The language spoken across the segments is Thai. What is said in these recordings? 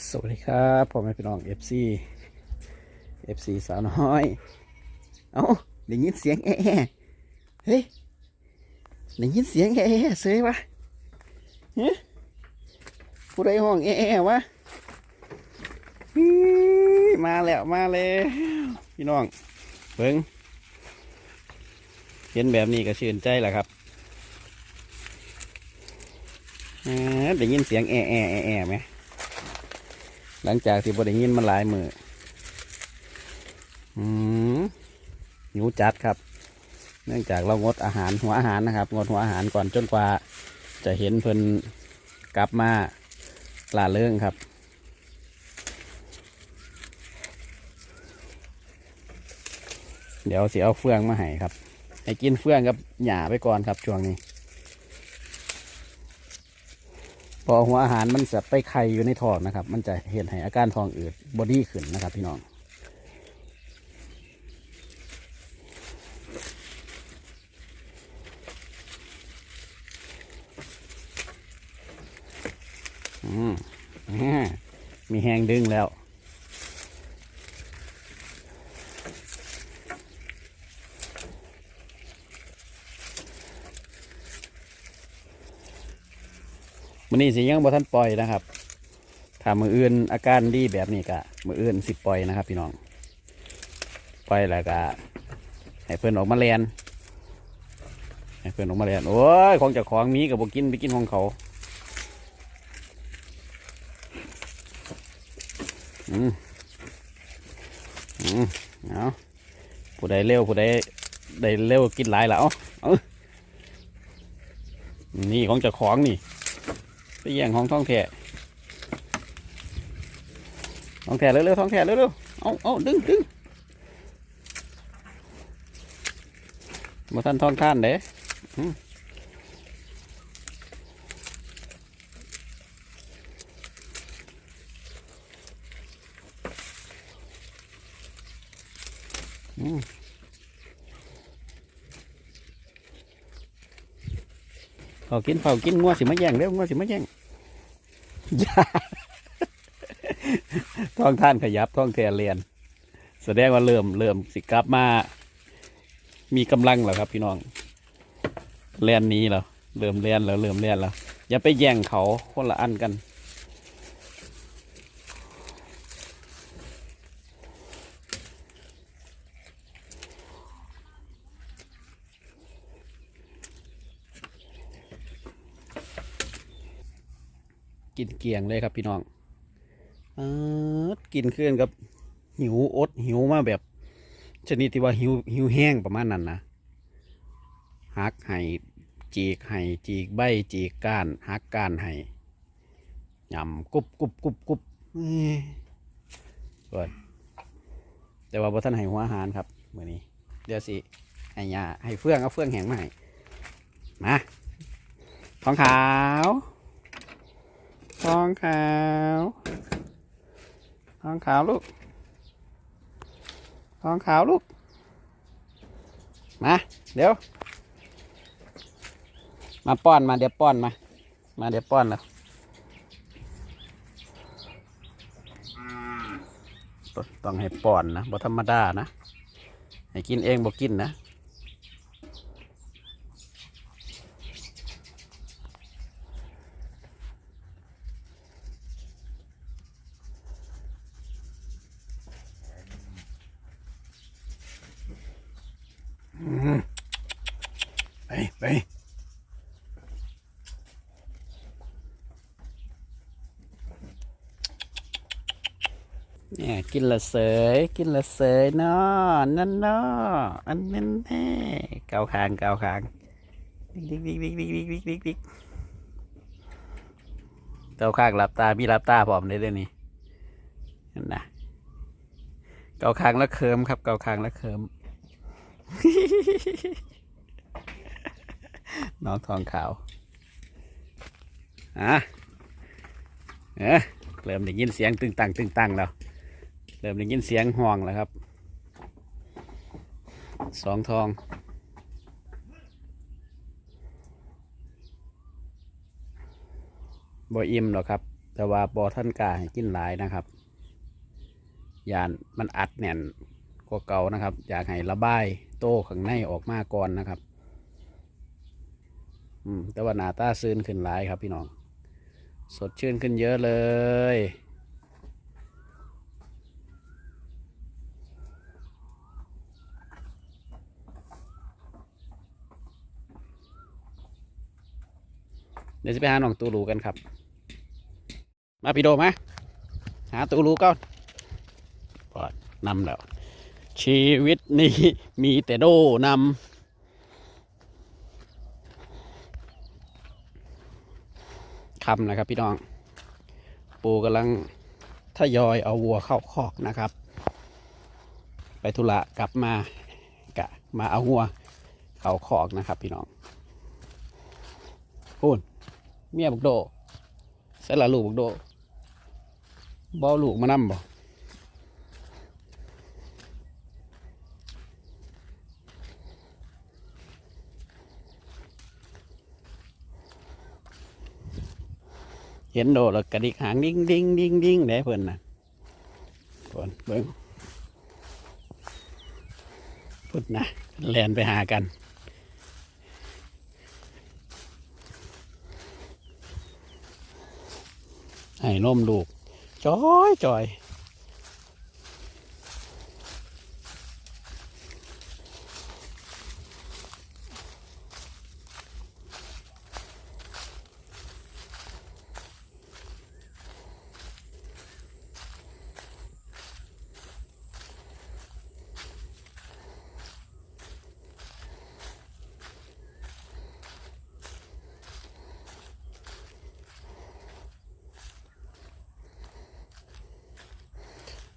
สวัสดีครับพ่อแม่พี่น้อง FC FC สาวน้อย เอ้าได้ยินเสียงแอะเฮ้ยได้ยินเสียงแอะเสยวะเฮ้ยผู้ใดห้องแอะวะมาแล้วมาแล้วพี่น้องเบิ่งเห็นแบบนี้ก็ชื่นใจแหละครับได้ยินเสียงแอะแอะแอะแอะไหม หลังจากที่บได้ยินมาหลายมืออืมหิวจัดครับ เนื่องจากเรางดอาหารหัวอาหารนะครับ งดหัวอาหารก่อนจนกว่า จะเห็นเพิ่นกลับมาลาเรื่องครับเดี๋ยวเสิเอาเฟืองมาให้ครับ ให้กินเฟืองกับหญ้าไปก่อนครับช่วงนี้ พอหัวอาหารมันจะไปไข่อยู่ในท้องนะครับ มันจะเห็นให้อาการท้องอืดบอดี้ขึ้นนะครับ พี่น้องอืมมีแหงดึงแล้ว มันนี้สิยังบ่ทันปล่อยนะครับถ้ามืออื่นอาการดีแบบนี้ก็มืออื่นสิปล่อยนะครับ พี่น้องปล่อยแล้วก็ให้เพื่อนออกมาเรียนให้เพื่อนออกมาเรียนโอ้ยของจากของมีกับบกินไปกินของเขาอืมอืมเอาผู้ใดเร็วผู้ใดได้เร็วกินหลายแล้วเอานี่ของจากของนี่ ไปแย่งของท้องแท้ท้องแท้เร็วๆท้องแท้เร็วๆเอาเอาดึงดึงมาทันท้องท่านเด้อืมอืมเผากินเผากินงัวสิมาแย่งเร็วงัวสิมาแย่งย่าท้องท่านขยับท้องแทนเรียน แสดงว่าเริ่มเริ่มสิกลับมา มีกำลังแล้วครับ พี่น้องเรียนนี้แล้วเริ่มเรียนแล้วเริ่มเรียนแล้วอย่าไปแย่งเขาคนละอันกัน กินเกลียงเลยครับพี่น้องอกินขึ้นกับ หิวอดหิวมาแบบ ชนิดที่ว่าหิวหิวแห้งประมาณนั้นนะหักไห้จีกไห้จีกใบจีกก้านหักก้านไห้ยำกุบกุบกุบกุบเปิดแต่ว่าบ่ท่านให้หัวอาหารครับเมื่อนี้ เดี๋ยวสิให้ยาให้เฟื่องเอาเฟื่องแห้งมาให้มาทองขาว ทองขาวทองขาวลูกทองขาวลูก มา เดี๋ยว มาป้อนมาเดี๋ยวป้อนมา มาเดี๋ยวป้อนแล้วต้องให้ป้อนนะบ่ธรรมดานะ ให้กินเองบ่กินนะ ไปเนี่ยกินละเสยกินละเสยเนาะนั่นเนาะอันนั้นแน่เกาคางเกาคางดิ๊กดิ๊กดิ๊กดิ๊กดิ๊กดิ๊กดิ๊กดิ๊กเกาคางหลับตามีหลับตาพร้อมเลยเลยนี้นั่นนะเกาคางแล้วเคิมครับ เกาคางแล้วเคิม น้องทองขาวอะเอ๊ะเริ่มได้ยินเสียงตึงตังตึงตังแล้ว เริ่มได้ยินเสียงห้องแล้วครับ สองทองบ่อิ่มหรอกครับ แต่ว่าบอท่านกาให้กินหลายนะครับยานมันอัดแน่นกว่าเก่านะครับ อยากให้ระบายโต้ข้างในออกมาก่อนนะครับ อืมแต่ว่าหน้าตาซื่นขึ้นหลายครับพี่น้อง สดชื่นขึ้นเยอะเลย เดี๋ยวจะไปหาหนองตูรูกันครับ มาพี่โดมาหาตูรูก่อนพอนำแล้วชีวิตนี้มีแต่โดนำ คำนะครับ พี่น้อง ปูกำลังทยอยเอาวัวเข้าคอกนะครับ ไปธุระกลับมากะมาเอาวัวเข้าคอกนะครับ พี่น้องพูนเมียบุกโดใส่ละลูกบุกโดบอลูกมานำบ่ เห็นโดแล้วกระดิกหางดิ้งดิ้งดิ้งดิ้งได้เพิ่นนะเพิ่นเบิ่งพุ่นนะแลนไปหากันให้นมลูกจอยจอย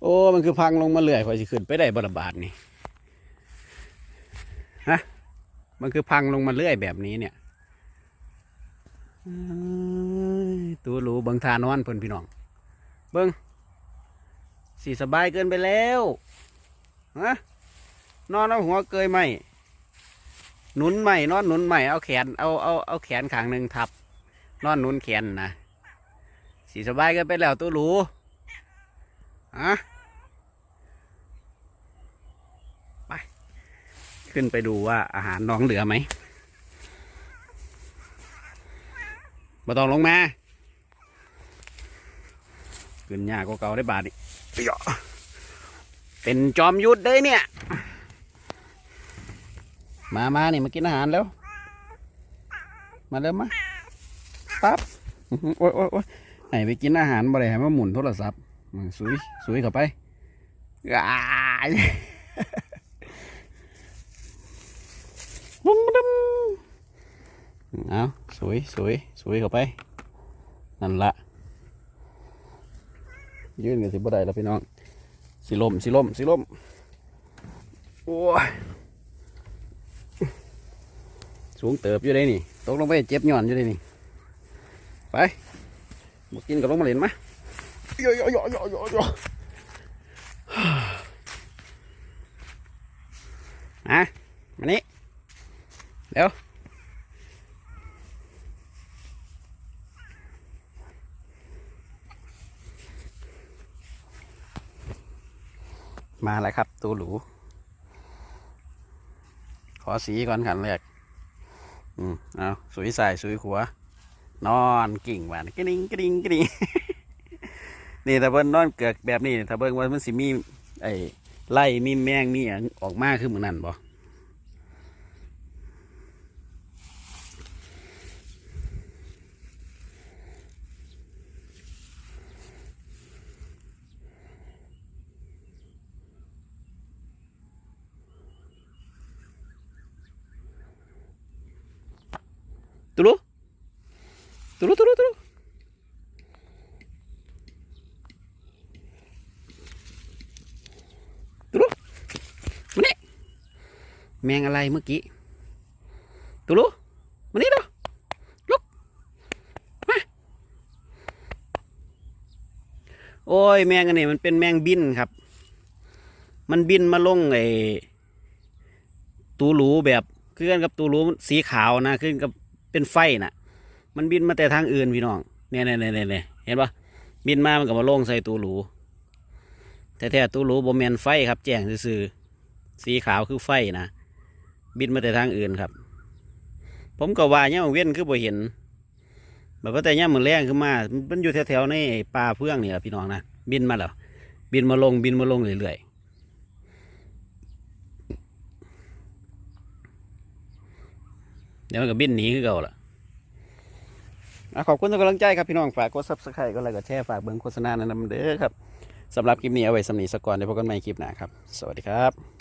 โอ้ มันคือพังลงมาเรื่อยพอสิขึ้นไปได้บรบาดนี่ฮะมันคือพังลงมาเรื่อยแบบนี้เนี่ยเอ้ยตัวรู้เบิงทานอนเพิ่อนพี่น้อง เบิงสีสบายเกินไปแล้วฮะนอนเอาหัวเกยไหมหนุนไหมนอนหนุนไหมเอาแขนเอาเอาเอาแขนขางหนึ่งทับ นอนหนุนแขนนะสีสบายเกินไปแล้วตัวรู้ฮะ ขึ้นไปดูว่าอาหารน้องเหลือไหมมาต้องลงมาขึ้นยากกว่าเก่าได้บาทนี่เดี๋ยวเป็นจอมยุทธเลยเนี่ย มามานี่มากินอาหารแล้ว มาเริ่มมาปั๊บอื้อหือโอ้ยโอ้ยโอ้ยให้ไปกินอาหารบ่ได้ให้มาหมุนโทรศัพท์อืมสุยสุยเข้าไปอ้า ยบุ้มดึมเอาสวยสวยสวยเข้าไป นั่นละยืนกันสิบ่ได้แล้วพี่น้อง สิลมสิลมสิลมโอ้ยสูงเติบอยู่ได้นี่ ตกลงไปเจ็บหย่อนอยู่ได้นี่ ไปมากินกับลงมาเล่นมาโยโยโยโยโยโยมามานี่ เดี๋ยวมาแล้วครับ ตัวหรูขอสีก่อนขันแรก อืม เอาสวยใส่สวยขัว นอนกิ่งหวานกิ่งกิ่งกิ่งนี่ถ้าเบิ้นนอนเกิดแบบนี้ถ้าเบิ้งว่ามันสิมี ไอ้ไล่มีแมงมีอย่างออกมาคือเหมือนนั่นบ่ ตุลุตุลุตุลุตุลุตุลุมานี่แมงอะไรเมื่อกี้ตุลุมานี่ดูลุกมาโอ้ยแมงอันนี้มันเป็นแมงบินครับ มันบินมาลงไอ้ตูหรูแบบคือนกับตูหรูสีขาวนะคือกับ เป็นไฟน่ะ มันบินมาแต่ทางอื่นพี่น้องเนี่ยเนี่ยเนี่ยเนี่ยเห็นปะบินมามันก็มาลงใส่ตู้หรูแต่แท้ๆตู้หรูบ่แมนไฟครับ แจ้งซื่อสีขาวคือไฟนะบินมาแต่ทางอื่นครับ ผมก็ว่าเนี่ยามเว้นคือบ่เห็นแบบว่าแต่เนี่ยมมือแรงขึ้นมา มันอยู่แถวๆในป่าเพื่องนี่แหละพี่น้องนะบินมาแล้วบินมาลงบินมาลงเรื่อยๆ ดี๋ยวมันก็บินหนีคือเก่าล่ะขอบคุณทุกกำลังใจครับพี่น้องฝากกดซับสไครต์ก็ไลค์กดแชร์ฝากเบิ่งโฆษณาแนะนำเด้อครับสำหรับคลิปนี้เอาไว้สำนีสกก่อนเดี๋ยวพบกันใหม่คลิปหน้าครับ สวัสดีครับ